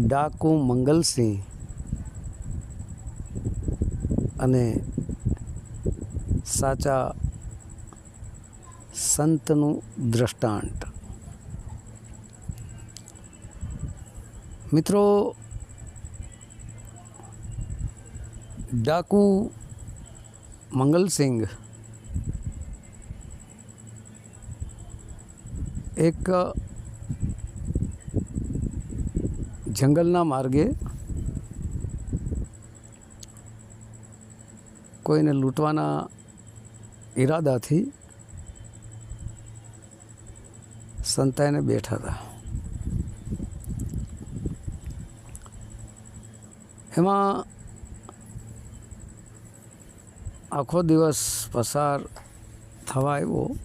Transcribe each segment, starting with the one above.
ડાકુ મંગલસિંહ અને સાચા સંતનું દ્રષ્ટાંત. મિત્રો ડાકુ મંગલસિંહ એક જંગલના માર્ગે કોઈને લૂંટવાના ઈરાદાથી સંતાઈને બેઠા હતા. એમાં આખો દિવસ પસાર થવા આવ્યો.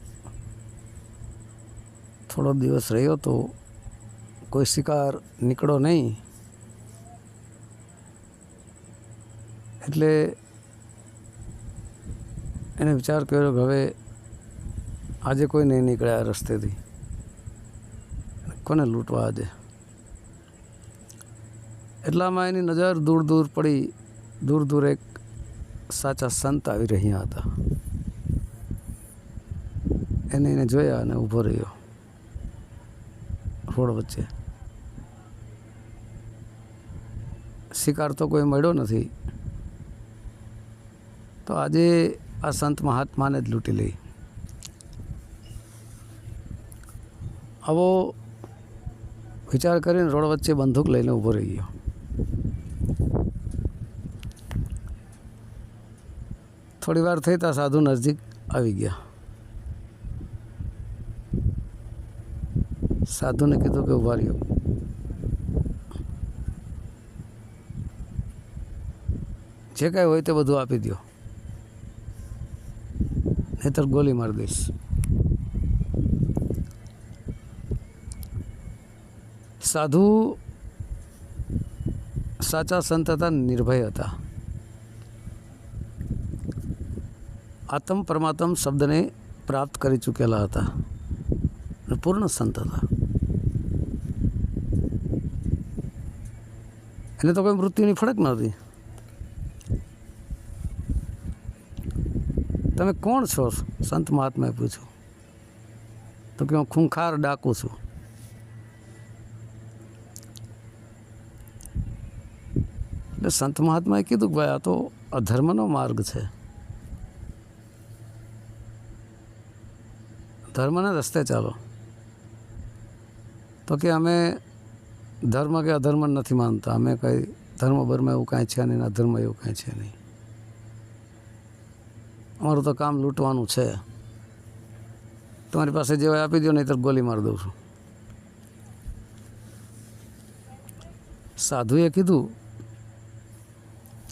થોડો દિવસ રહ્યો તો કોઈ શિકાર નીકળો નહીં. એટલે એને વિચાર કર્યો કે હવે આજે કોઈ નહીં નીકળ્યા રસ્તેથી. કોને લૂંટવા આજે? એટલામાં એની નજર દૂર દૂર પડી, દૂર દૂર એક સાચા સંત આવી રહ્યા હતા. એને એને જોયા અને ઊભો રહ્યો. રોડ વચ્ચે. શિકાર તો કોઈ મળ્યો નથી. તો આજે આ સંત મહાત્માને જ લૂંટી લઈ. આવો વિચાર કરીને રોડ વચ્ચે બંદૂક લઈને ઊભો રહી ગયો. થોડી વાર થઈ ત્યાં સાધુ નજીક આવી ગયા. સાધુને કીધું કે ઊભા રહ્યો. જે કાંઈ હોય તે બધું આપી દો નહીતર ગોલી મારી દઈશ. સાધુ સાચા સંત હતા, નિર્ભય હતા. આત્મ પરમાત્મ શબ્દને પ્રાપ્ત કરી ચૂકેલા હતા. પૂર્ણ સંત હતા. એને તો કોઈ મૃત્યુની ફરક નહોતી. તમે કોણ છો? સંત મહાત્માએ પૂછ્યું. તો કે હું ખૂંખાર ડાકુ છું. એટલે સંત મહાત્માએ કીધું કે ભાઈ, આ તો અધર્મનો માર્ગ છે. ધર્મના રસ્તે ચાલો. તો કે અમે ધર્મ કે અધર્મ નથી માનતા. અમે કંઈ ધર્મ બર્મ એવું કાંઈ છે નહીં અધર્મ એવું કાંઈ છે નહીં. અમારું તો કામ લૂંટવાનું છે. તમારી પાસે જે આપી દો નહીં તો ગોલી મારી દઉં છું. સાધુએ કીધું,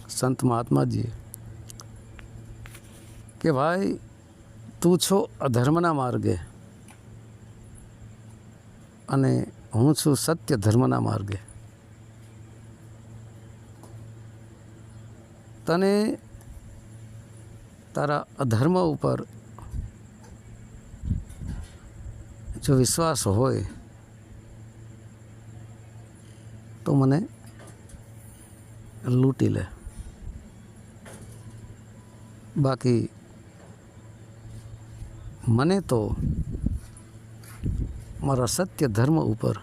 સંત મહાત્માજીએ, કે ભાઈ, તું છો અધર્મના માર્ગે અને હું છું સત્ય ધર્મના માર્ગે. તને તારા અધર્મ ઉપર જો વિશ્વાસ હોય, તો મને લૂંટી લે. બાકી મને તો મારા સત્ય ધર્મ ઉપર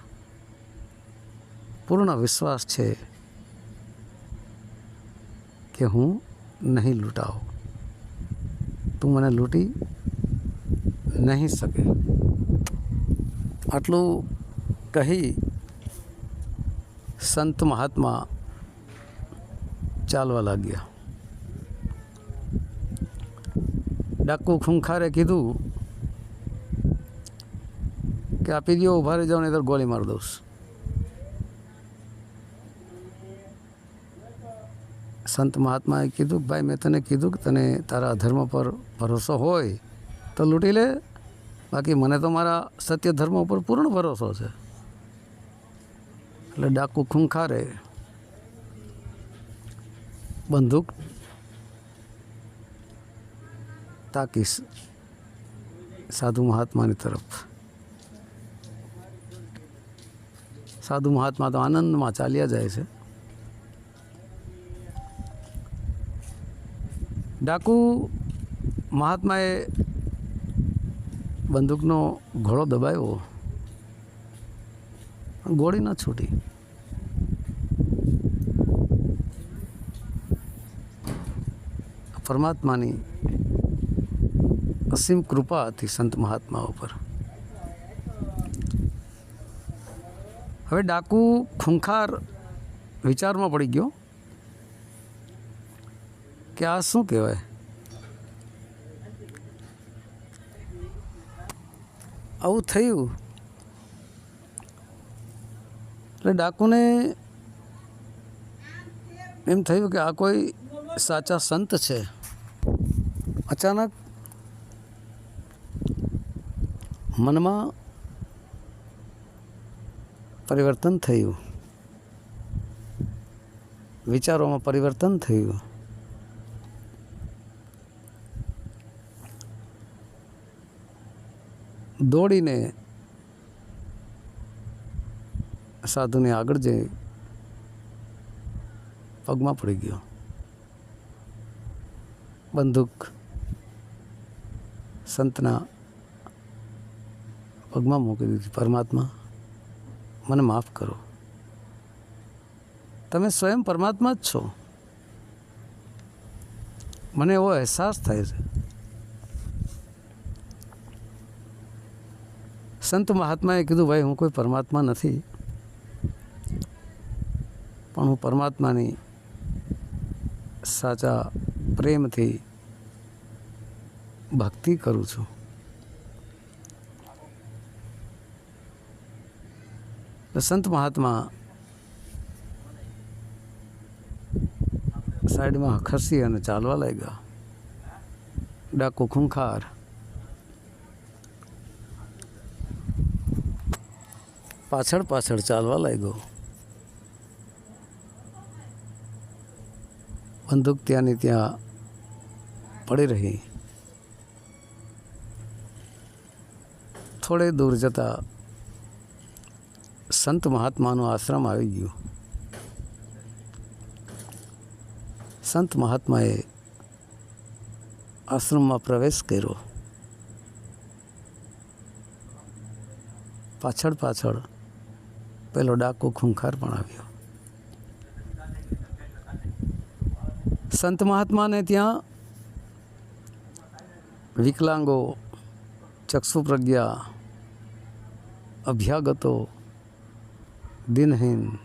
પૂર્ણ વિશ્વાસ છે કે હું નહીં લૂંટાવું તું મને લૂંટી નહીં શકે. આટલું કહી સંત મહાત્મા ચાલવા લાગ્યા. ડાકુ ખૂંખારે કીધું કે આપી દો ઊભા રહી જાઓ નહીં તો ગોળી મારી દઉં સંત મહાત્માએ કીધું ભાઈ, મેં તને કીધું કે તને તારા અધર્મ પર ભરોસો હોય તો લૂંટી લે. બાકી મને તો મારા સત્ય ધર્મ ઉપર પૂર્ણ ભરોસો છે. એટલે ડાકુ ખૂંખારે બંદૂક તાકીશ સાધુ મહાત્માની તરફ. સાધુ મહાત્મા તો આનંદમાં ચાલ્યા જાય છે. ડાકુ મહાત્માએ બંદૂકનો ઘોડો દબાવ્યો. ગોળી ન છૂટી. પરમાત્માની અસીમ કૃપા હતી સંત મહાત્મા ઉપર. હવે ડાકુ ખૂંખાર વિચારમાં પડી ગયો. કે આ શું કહેવાય? આવું થયું. એટલે ડાકુને એમ થયું કે આ કોઈ સાચા સંત છે. અચાનક મનમાં પરિવર્તન થયું. વિચારોમાં પરિવર્તન થયું. દોડીને સાધુને આગળ જઈ પગમાં પડી ગયો. બંદૂક સંતના પગમાં મૂકી દીધી. પરમાત્મા, મને માફ કરો. તમે સ્વયં પરમાત્મા જ છો. મને એવો અહેસાસ થાય છે. સંત મહાત્માએ કીધું, ભાઈ, હું કોઈ પરમાત્મા નથી, પણ હું પરમાત્માની સાચા પ્રેમથી ભક્તિ કરું છું. સંત મહાત્મા સાઈડમાં ખસી અને ચાલવા લાગ્યા. ડાકુ ખૂંખાર પાછળ પાછળ ચાલવા લાગ્યો. બંદૂક ત્યાંની ત્યાં પડી રહી. થોડે દૂર જતા સંત મહાત્માનું આશ્રમ આવી ગયું. સંત મહાત્માએ આશ્રમમાં પ્રવેશ કર્યો. પાછળ પાછળ પેલો ડાકુ ખૂંખાર પણ આવ્યો. સંત મહાત્માને ત્યાં વિકલાંગો ચક્ષુ પ્રજ્ઞા અભ્યાગતો, દિનહીન,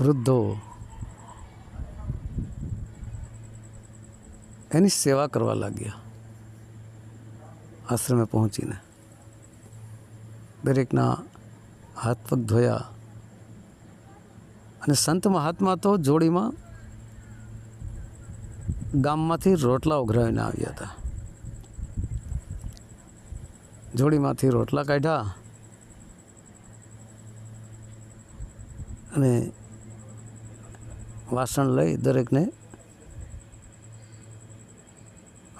વૃદ્ધો, એની સેવા કરવા લાગ્યા આશ્રમે પહોંચીને. દરેકના હાથ પગ ધોયા. અને સંત મહાત્મા તો જોડીમાં ગામમાંથી રોટલા ઉઘરાવીને આવ્યા હતા. જોડીમાંથી રોટલા કાઢ્યા. અને વાસણ લઈ દરેકને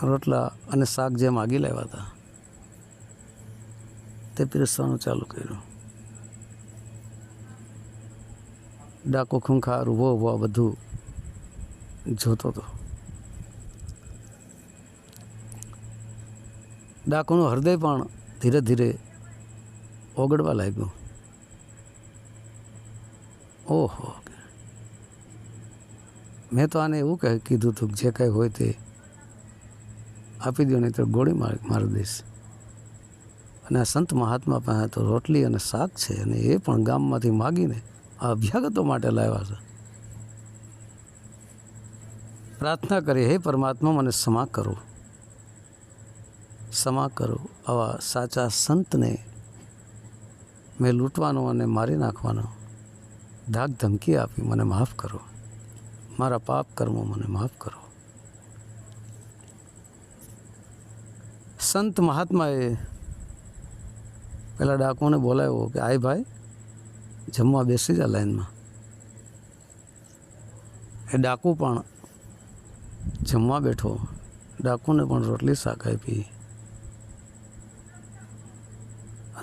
રોટલા અને શાક જે માગી લાવ્યા હતા. તે પીરસવાનું ચાલુ કર્યું. ડાકો, ખૂંખાર ઊભો ઊભો બધું જોતો હતો. ડાકોનું હૃદય પણ ધીરે ધીરે ઓગળવા લાગ્યું. ઓહો. મેં તો આને એવું કહે, કીધું હતું જે કંઈ હોય તે આપી દો નહીં તો ગોળી માર, મારી દઈશ. અને આ સંત મહાત્મા પાસે તો રોટલી અને શાક છે અને એ પણ ગામમાંથી માગીને અભ્યાગતો માટે લાવ્યા છે. પ્રાર્થના કરી હે પરમાત્મા, મને ક્ષમા કરો. ક્ષમા કરો. આવા સાચા સંતને મેં લૂંટવાનો અને મારી નાખવાનો ધાક ધમકી આપી, મને માફ કરો. મારા પાપ કર્મો મને માફ કરો. સંત મહાત્માએ પેલા ડાકુને બોલાવ્યો કે, આય ભાઈ જમવા બેસી જા લાઈનમાં. એ ડાકુ પણ જમવા બેઠો. ડાકુને પણ રોટલી શાક આપી.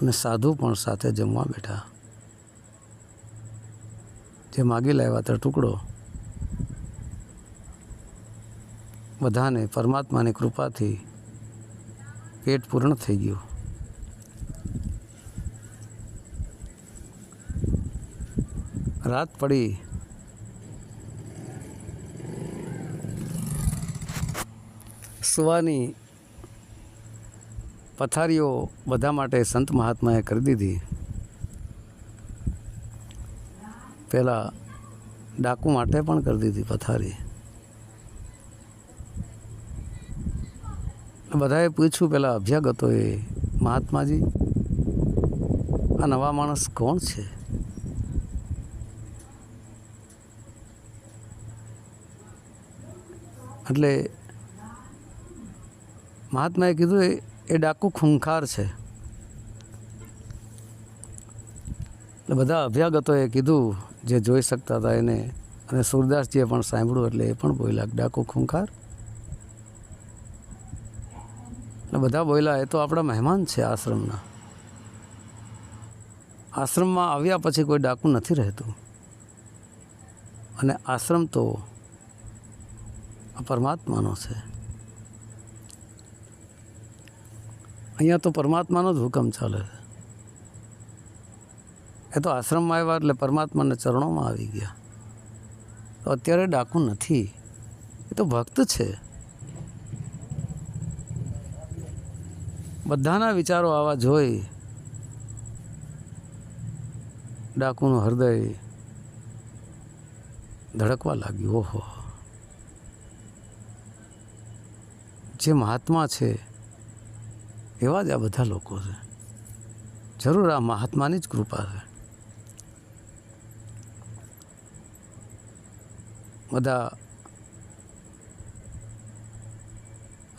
અને સાધુ પણ સાથે જમવા બેઠા. જે માગી લાવ્યા તે ટુકડો. બધાને પરમાત્માની કૃપાથી પેટ પૂર્ણ થઈ ગયું. રાત પડી. સુવાની પથારીઓ બધા માટે સંત મહાત્માએ કરી દીધી. પહેલાં ડાકુ માટે પણ કરી દીધી પથારી. બધાએ પૂછ્યું પેલા અભ્યાગતોએ, મહાત્માજી, આ નવા માણસ કોણ છે? એટલે મહાત્માએ કીધું એ ડાકુ ખૂંખાર છે. એટલે બધા અભ્યાગતોએ કીધું, જે જોઈ શકતા હતા એને. અને સુરદાસજીએ પણ સાંભળ્યું, એટલે એ પણ બોલ્યા ડાકુ ખૂંખાર. એટલે બધા બોલ્યા, એ તો આપણા મહેમાન છે આશ્રમના. આશ્રમમાં આવ્યા પછી કોઈ ડાકુ નથી રહેતું. અને આશ્રમ તો આ પરમાત્માનો છે. અહીંયા તો પરમાત્માનો જ હુકમ ચાલે છે. એ તો આશ્રમમાં આવ્યા એટલે પરમાત્માના ચરણોમાં આવી ગયા. તો અત્યારે ડાકુ નથી. એ તો ભક્ત છે. બધાના વિચારો આવા જોઈ ડાકુનું હૃદય ધડકવા લાગ્યું. ઓહો. જે મહાત્મા છે, એવા જ આ બધા લોકો છે. જરૂર આ મહાત્માની જ કૃપા છે. બધા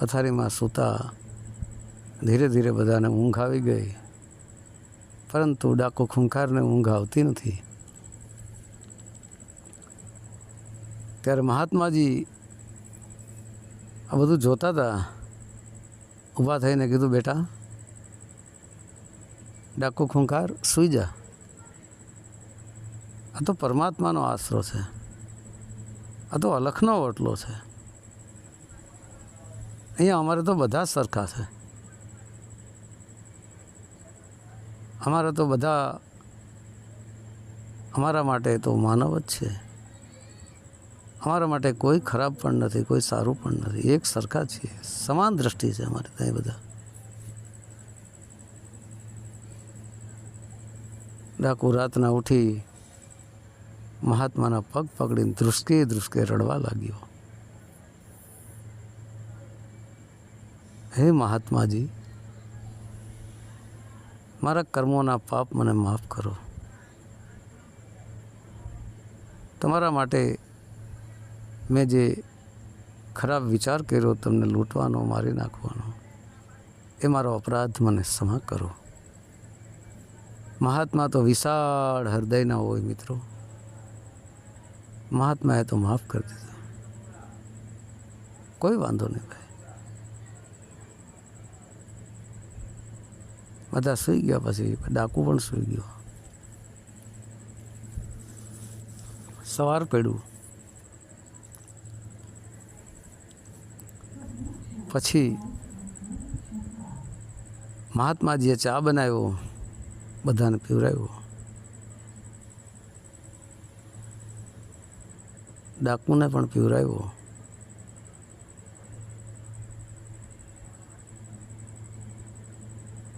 પથારીમાં સૂતા ધીરે ધીરે બધાને ઊંઘ આવી ગઈ. પરંતુ ડાકો ખૂંખારને ઊંઘ આવતી નથી. ત્યારે મહાત્માજી આ બધું જોતા હતા ઊભા થઈને કીધું, બેટા, ડાકુ ખૂંખાર સૂઈ જા. આ તો પરમાત્માનો આશરો છે. આ તો અલખનો ઓટલો છે. અહીંયા અમારે તો બધા સરખા છે. અમારે તો બધા અમારા માટે તો માનવ જ છે. અમારા માટે કોઈ ખરાબ પણ નથી, કોઈ સારું પણ નથી. એક સરખા છીએ. સમાન દ્રષ્ટિ છે અમારે ત્યાં બધા. ડાકુ રાતના ઉઠી મહાત્માના પગ પકડીને ધ્રુસકે ધ્રુસકે રડવા લાગ્યો. હે મહાત્માજી, મારા કર્મોના પાપ મને માફ કરો. તમારા માટે મેં જે ખરાબ વિચાર કર્યો તમને લૂંટવાનો, મારી નાખવાનો, એ મારો અપરાધ મને ક્ષમા કરો. મહાત્મા તો વિશાળ હૃદયના હોય મિત્રો. મહાત્માએ તો માફ કરી દીધો. કોઈ વાંધો નહીં ભાઈ. બધા સૂઈ ગયા પછી, ડાકુ પણ સૂઈ ગયો. સવાર પડ્યું. પછી મહાત્માજીએ ચા બનાવ્યો, બધાને પીવરાવ્યો ડાકુને પણ પીવરાવ્યો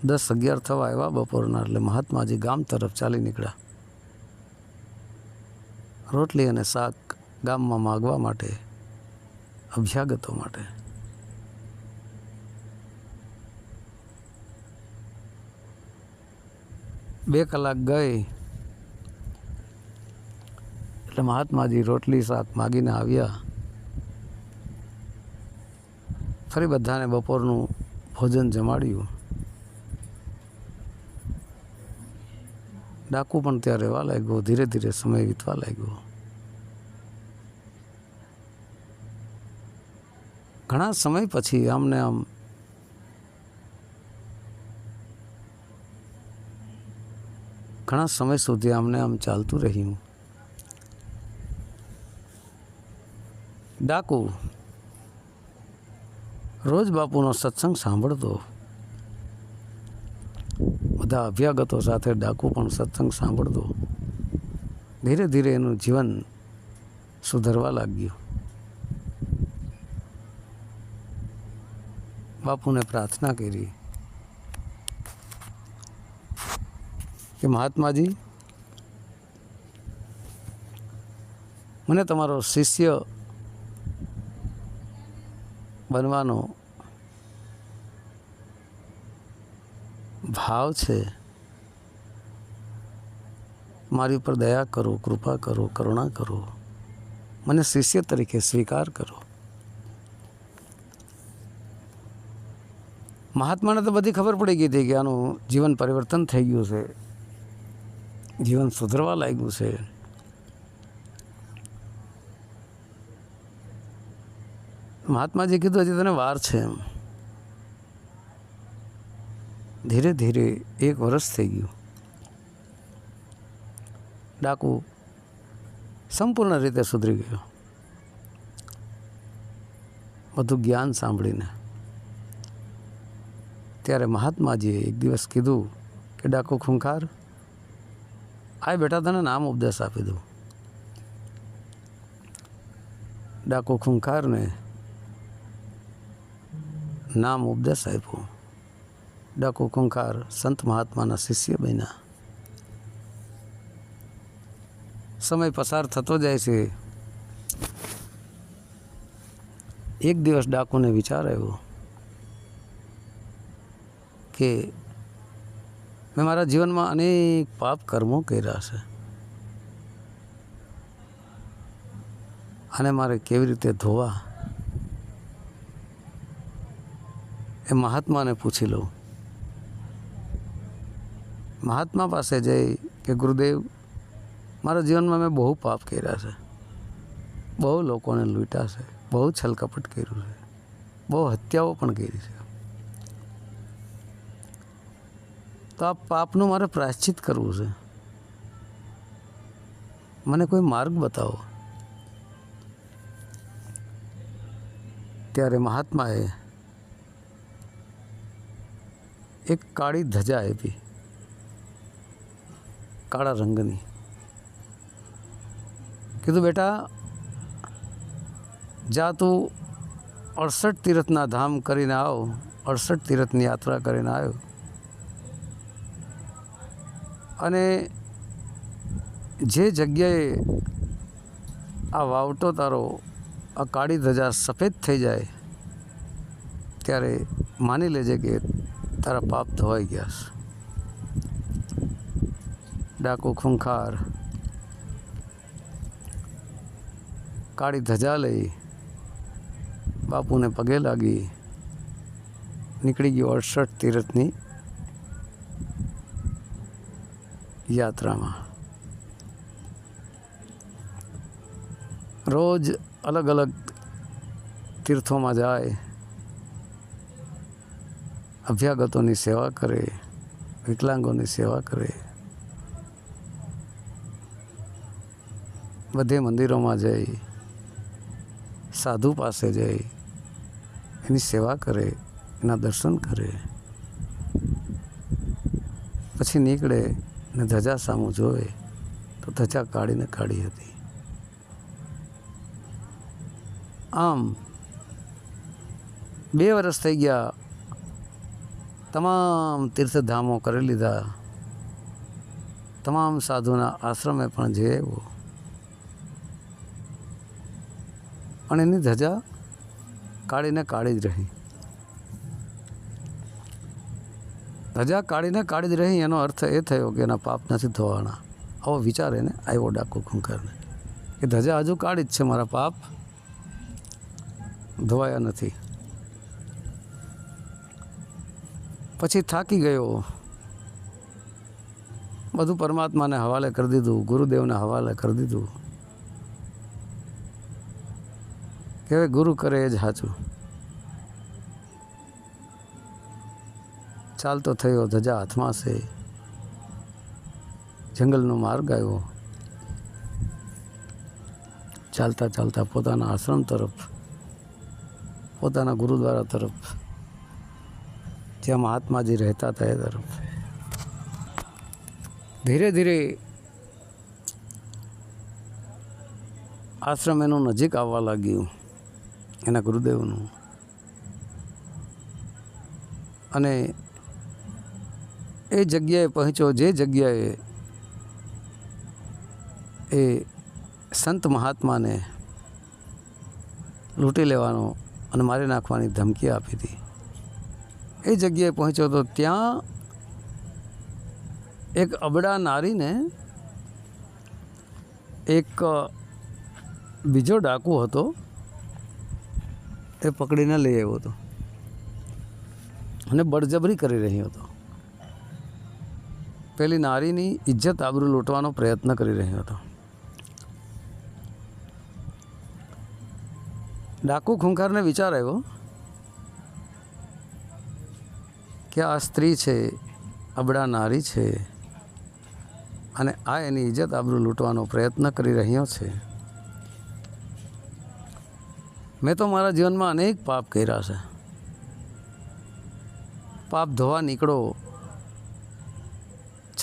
દસ અગિયાર થવા આવ્યા બપોરના એટલે મહાત્માજી ગામ તરફ ચાલી નીકળ્યા. રોટલી અને શાક ગામમાં માગવા માટે, અભ્યાગતો માટે. બે કલાક ગઈ. એટલે મહાત્માજી રોટલી શાક માગીને આવ્યા. ફરી બધાને બપોરનું ભોજન જમાડ્યું. ડાકુ પણ ત્યાં રહેવા લાગ્યો, ધીરે ધીરે સમય વીતવા લાગ્યો. ઘણા સમય પછી આમને આમ ઘણા સમય સુધી આમને આમ ચાલતું રહ્યું. ડાકુ, રોજ બાપુનો સત્સંગ સાંભળતો. બધા અભ્યાગતો સાથે ડાકુ પણ સત્સંગ સાંભળતો. ધીરે ધીરે એનું જીવન સુધરવા લાગ્યું. બાપુને પ્રાર્થના કરી. કે મહાત્માજી, મને તમારો શિષ્ય બનવાનો ભાવ છે. મારી ઉપર દયા કરો, કૃપા કરો, કરુણા કરો. મને શિષ્ય તરીકે સ્વીકાર કરો. મહાત્માને તો બધી ખબર પડી ગઈ હતી કે આનું જીવન પરિવર્તન થઈ ગયું છે. જીવન સુધરવા લાગ્યું છે. મહાત્માજી કીધું હજી તને વાર છે એમ. ધીરે ધીરે એક વર્ષ થઈ ગયું. ડાકુ સંપૂર્ણ રીતે સુધરી ગયો. બધું જ્ઞાન સાંભળીને. ત્યારે મહાત્માજીએ એક દિવસ કીધું કે, ડાકુ ખૂંખાર આ બેટા તને નામ ઉપદેશ આપી દઉં ડાકુ ખૂંખારને નામ ઉપદેશ આપ્યો ડાકુ ખૂંખાર સંત મહાત્માના શિષ્ય બન્યા સમય પસાર થતો જાય છે એક દિવસ ડાકુને વિચાર આવ્યો કે મેં મારા જીવનમાં અનેક પાપ કર્મો કર્યા છે. અને મારે કેવી રીતે ધોવા? એ મહાત્માને પૂછી લઉં. મહાત્મા પાસે જઈ કે ગુરુદેવ, મારા જીવનમાં મેં બહુ પાપ કર્યા છે. બહુ લોકોને લૂંટ્યા છે. બહુ છલકપટ કર્યું છે. બહુ હત્યાઓ પણ કરી છે. તો આ પાપનું મારે પ્રાયશ્ચિત કરવું છે. મને કોઈ માર્ગ બતાવો. ત્યારે મહાત્માએ એક કાળી ધજા આપી. કાળા રંગની. કીધું, બેટા, જા તું અડસઠ તીર્થના ધામ કરીને આવ, અડસઠ તીર્થની યાત્રા કરીને આવ્યો અને જે જગ્યાએ આ વાવટો તારો, આ કાળી ધજા સફેદ થઈ જાય, ત્યારે માની લેજે કે તારા પાપ ધોવાઈ ગયા છે. ડાકુ, ખૂંખાર, કાળી ધજા લઈ બાપુને પગે લાગી નીકળી ગયો અડસઠ તીર્થની યાત્રામાં. રોજ અલગ અલગ તીર્થોમાં જાય, અભ્યાગતોની સેવા કરે, વિકલાંગોની સેવા કરે. બધે મંદિરોમાં જઈ, સાધુ પાસે જઈ, એની સેવા કરે, એના દર્શન કરે. પછી નીકળે ને ધજા સામું જોવે, તો ધજા કાઢીને કાઢી હતી. આમ, બે વર્ષ થઈ ગયા, તમામ તીર્થધામો કરી લીધા, તમામ સાધુના આશ્રમે પણ જઈ આવ્યો. પણ એની ધજા કાઢીને કાઢી જ રહી. ધજા કાઢીને કાઢી જ રહી, એનો અર્થ એ થયો કે એના પાપ નથી ધોવાના આવો વિચાર એને આવ્યો ડાકુ ખુંખરને. કે ધજા હજુ કાઢી જ છે મારા પાપ, ધોવાયા નથી. પછી થાકી ગયો. બધું પરમાત્માને હવાલે કરી દીધું, ગુરુદેવને હવાલે કરી દીધું. કે ગુરુ કરે એ જ સાચું. ચાલતો થયો, ધજા હાથમાં છે. જંગલનો માર્ગ આવ્યો. ચાલતા ચાલતા પોતાના આશ્રમ તરફ, પોતાના ગુરુદ્વારા તરફ, જ્યાં મહાત્માજી રહેતા હતા એ તરફ. ધીરે ધીરે આશ્રમ એનું નજીક આવવા લાગ્યું, એના ગુરુદેવનું. અને એ જગ્યાએ પહોંચ્યો, જે જગ્યાએ એ સંત મહાત્માને લૂંટી લેવાનો અને મારી નાખવાની ધમકી આપી હતી. એ જગ્યાએ પહોંચ્યો તો ત્યાં એક અબડા નારીને એક બીજો ડાકુ હતો, એ પકડીને લઈ આવ્યો હતો અને બળજબરી કરી રહ્યો હતો. પેલી નારીની ઇજ્જત આબરૂ લૂંટવાનો પ્રયત્ન કરી રહ્યો હતો. ડાકુ ખુંખારને વિચાર આવ્યો કે આ સ્ત્રી છે, અબડા નારી છે અને આ એની ઇજ્જત આબરૂ લૂંટવાનો પ્રયત્ન કરી રહ્યો છે. મેં તો મારા જીવનમાં અનેક પાપ કર્યા છે. પાપ ધોવા નીકળો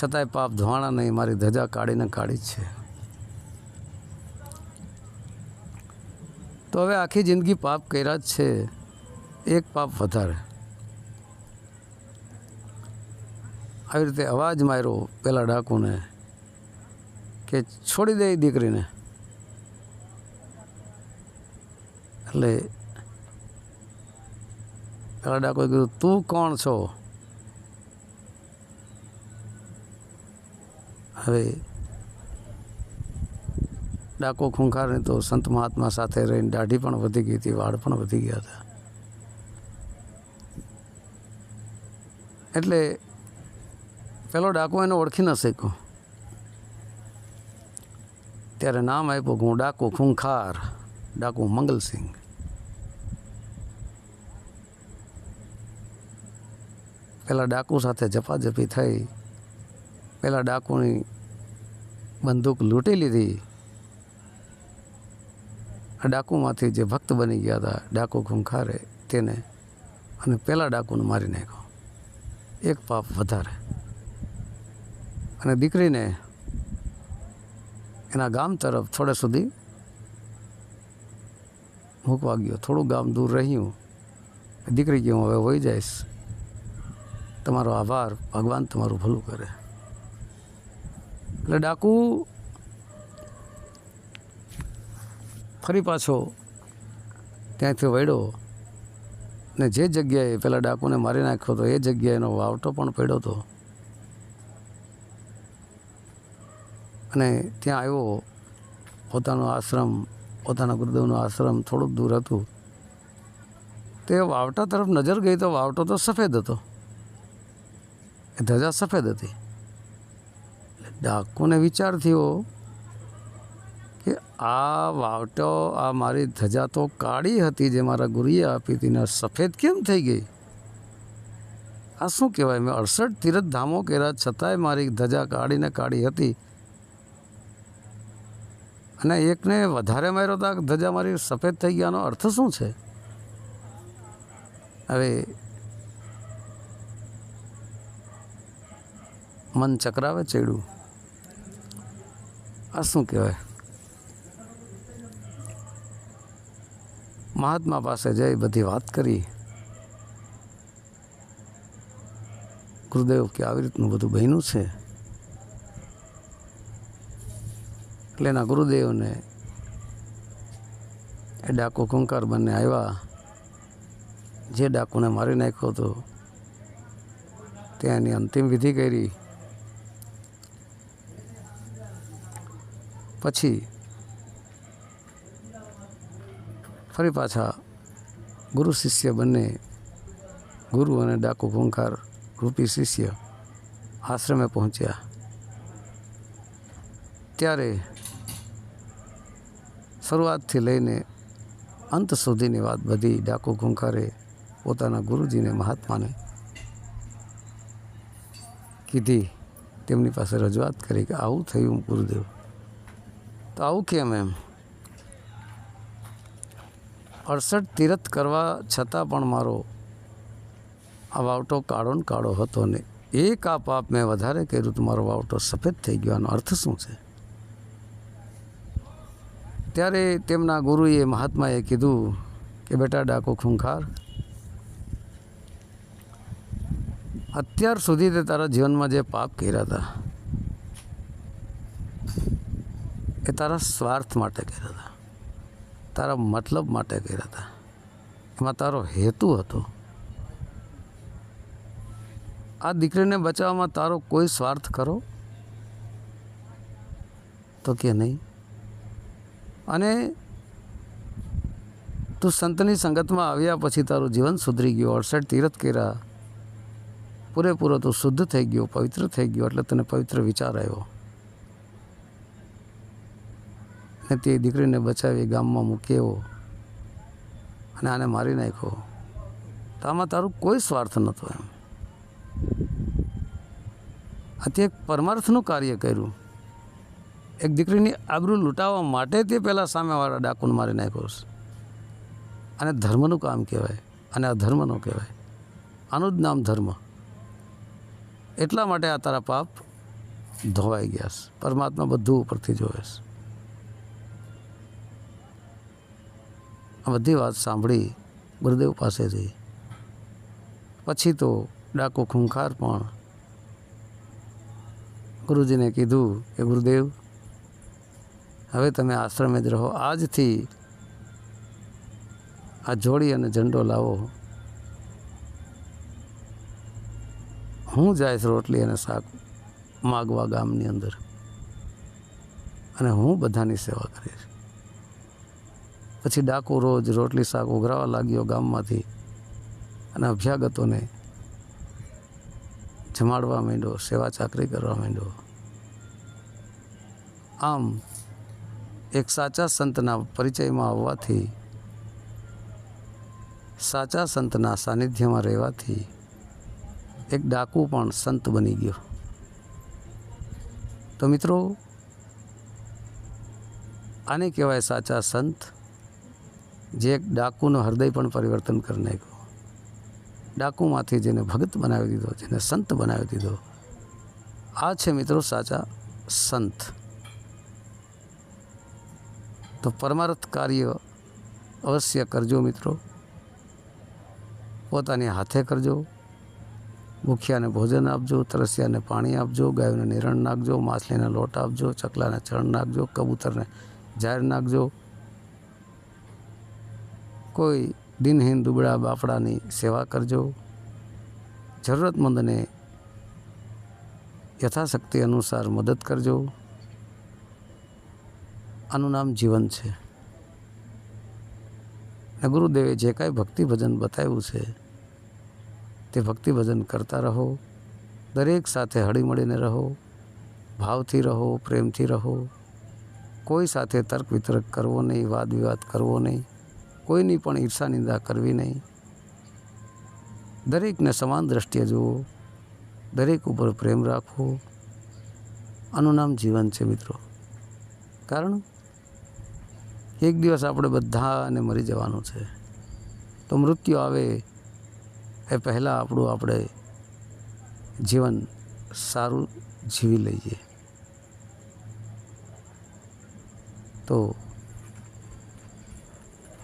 છતાંય પાપ ધોવાણા નહીં, મારી ધજા કાઢીને કાઢી જ છે. તો હવે આખી જિંદગી પાપ કર્યા જ છે. એક પાપ વધારે. આવી રીતે અવાજ માર્યો પેલા ડાકુને કે છોડી દે દીકરીને. એટલે પેલા ડાકોએ કીધું, તું કોણ છો? હવે ડાકો ખૂંખારને તો સંત મહાત્મા સાથે રહીને દાઢી પણ વધી ગઈ હતી, વાળ પણ વધી ગયા હતા. એટલે પેલો ડાકો એને ઓળખી ન શક્યો. ત્યારે નામ આપ્યું કે હું ડાકુ ખૂંખાર, ડાકુ મંગલસિંહ. પેલા ડાકુ સાથે ઝપાઝપી થઈ પેલા ડાકુની બંદૂક લૂંટી લીધી. ડાકુમાંથી જે ભક્ત બની ગયા હતા, ડાકુ ખૂંખારે તેને અને પેલા ડાકુને મારી નાખ્યો. એક પાપ વધારે. અને દીકરીને એના ગામ તરફ થોડે સુધી મૂકવા ગયો. થોડું ગામ દૂર રહ્યું. દીકરી હું હવે હોઈ જઈશ. તમારો આભાર. ભગવાન તમારું ભલું કરે. એટલે ડાકુ ફરી પાછો ત્યાંથી વળ્યો ને જે જગ્યાએ પેલા ડાકુને મારી નાખ્યો હતો એ જગ્યાએનો વાવટો પણ પડ્યો હતો. અને ત્યાં આવ્યો પોતાનો આશ્રમ, પોતાના ગુરુદેવનો આશ્રમ થોડુંક દૂર હતું. તે વાવટા તરફ નજર ગઈ તો વાવટો તો સફેદ હતો. એ ધજા સફેદ હતી. ડાકુને વિચાર થયો કે આ વાવટો, આ મારી ધજા તો કાળી હતી જે મારા ગુરુએ આપી હતી ને સફેદ કેમ થઈ ગઈ? આ શું કહેવાય? મેં અડસઠ તીરથ ધામો કર્યા છતાંય મારી ધજા કાઢીને કાઢી હતી. અને એકને વધારે માર્યો હતા ધજા મારી સફેદ થઈ ગયાનો અર્થ શું છે? હવે મન ચક્રાવે ચેડું આ શું કહેવાય? મહાત્મા પાસે જઈ બધી વાત કરી. ગુરુદેવ કે આવી રીતનું બધું બન્યું છે. એટલે એના ગુરુદેવને એ ડાકુ કુંકાર બંને આવ્યા. જે ડાકુને મારી નાખ્યો હતો ત્યાં એની અંતિમ વિધિ કરી. પછી ફરી પાછા ગુરુ શિષ્ય બંને, ગુરુ અને ડાકુ ભૂંકાર રૂપી શિષ્ય આશ્રમે પહોંચ્યા. ત્યારે શરૂઆતથી લઈને અંત સુધીની વાત બધી ડાકુ ઘુંખારે પોતાના ગુરુજીને મહાત્માને કીધી. તેમની પાસે રજૂઆત કરી કે આવું થયું ગુરુદેવ. તો આવું કેમ એમ અડસઠ તીરથ કરવા છતાં પણ મારો આ વાવટો કાળો ને કાળો હતો ને એક આ પાપ મેં વધારે કર્યું તો મારો વાવટો સફેદ થઈ ગયો. આનો અર્થ શું છે? ત્યારે તેમના ગુરુએ મહાત્માએ કીધું કે, બેટા, ડાકો ખૂંખાર. અત્યાર સુધી તે તારા જીવનમાં જે પાપ કર્યા હતા એ તારા સ્વાર્થ માટે કર્યા હતા. તારા મતલબ માટે કર્યા હતા. એમાં તારો હેતુ હતો. આ દીકરીને બચાવવામાં તારો કોઈ સ્વાર્થ કરો તો કે નહીં? અને તું સંતની સંગતમાં આવ્યા પછી તારું જીવન સુધરી ગયું, અડસઠ તીરથ કર્યા. પૂરેપૂરો તું શુદ્ધ થઈ ગયો, પવિત્ર થઈ ગયો, એટલે તને પવિત્ર વિચાર આવ્યો. ને તે દીકરીને બચાવી ગામમાં મૂકેવો અને આને મારી નાખ્યો. તો આમાં તારું કોઈ સ્વાર્થ નહોતો એમ. આ તે એક પરમાર્થનું કાર્ય કર્યું. એક દીકરીની આબરૂ લૂંટાવવા માટે તે પહેલાં સામેવાળા ડાકુને મારી નાખ્યો. છે અને ધર્મનું કામ કહેવાય. અને અધર્મનું કહેવાય. આનું જ નામ ધર્મ. એટલા માટે આ તારા પાપ ધોવાઈ ગયા છે. પરમાત્મા બધું ઉપરથી જોવે છે. બધી વાત સાંભળી ગુરુદેવ પાસેથી. પછી તો ડાકુ ખૂંખાર પણ. ગુરુજીને કીધું કે ગુરુદેવ, હવે તમે આશ્રમે જ રહો. આજથી આ જોડી અને ઝંડો લાવો. હું જઈશ રોટલી અને શાક માગવા ગામની અંદર. અને હું બધાની સેવા કરીશ. પછી ડાકુ રોજ રોટલી, શાક ઉઘરાવા લાગ્યો ગામમાંથી અને અભ્યાગતોને જમાડવા માંડ્યો, સેવા ચાકરી કરવા માંડ્યો. આમ એક સાચા સંતના પરિચયમાં આવવાથી, સાચા સંતના સાનિધ્યમાં રહેવાથી એક ડાકુ પણ સંત બની ગયો. તો મિત્રો, આને કહેવાય સાચા સંત. જે એક ડાકુનું હૃદય પણ પરિવર્તન કરી નાખ્યું. ડાકુમાંથી જેને ભગત બનાવી દીધો, જેને સંત બનાવી દીધો. આ છે મિત્રો સાચા સંત. તો પરમાર્થ કાર્ય અવશ્ય કરજો મિત્રો. પોતાની હાથે કરજો. ભૂખ્યાને ભોજન આપજો, તરસ્યાને પાણી આપજો, ગાયોને નિરણ નાખજો, માછલીને લોટ આપજો, ચકલાને ચણ નાખજો, કબૂતરને જાહેર નાખજો. કોઈ દિનહીન દુબળા બાપડાની સેવા કરજો. જરૂરતમંદને યથાશક્તિ અનુસાર મદદ કરજો. આનું નામ જીવન છે. ને ગુરુદેવે જે કાંઈ ભક્તિ ભજન બતાવ્યું છે, તે ભક્તિ ભજન કરતા રહો. દરેક સાથે હળીમળીને રહો. ભાવથી રહો, પ્રેમથી રહો. કોઈ સાથે તર્ક વિતર્ક કરવો નહીં વાદ વિવાદ કરવો નહીં. કોઈની પણ ઈર્ષા નિંદા કરવી નહીં. દરેકને સમાન દ્રષ્ટિએ જુઓ, દરેક ઉપર પ્રેમ રાખવો. આનું નામ જીવન છે મિત્રો. કારણ એક દિવસ આપણે બધાને મરી જવાનું છે. તો મૃત્યુ આવે એ પહેલાં આપણું આપણે જીવન સારું જીવી લઈએ. તો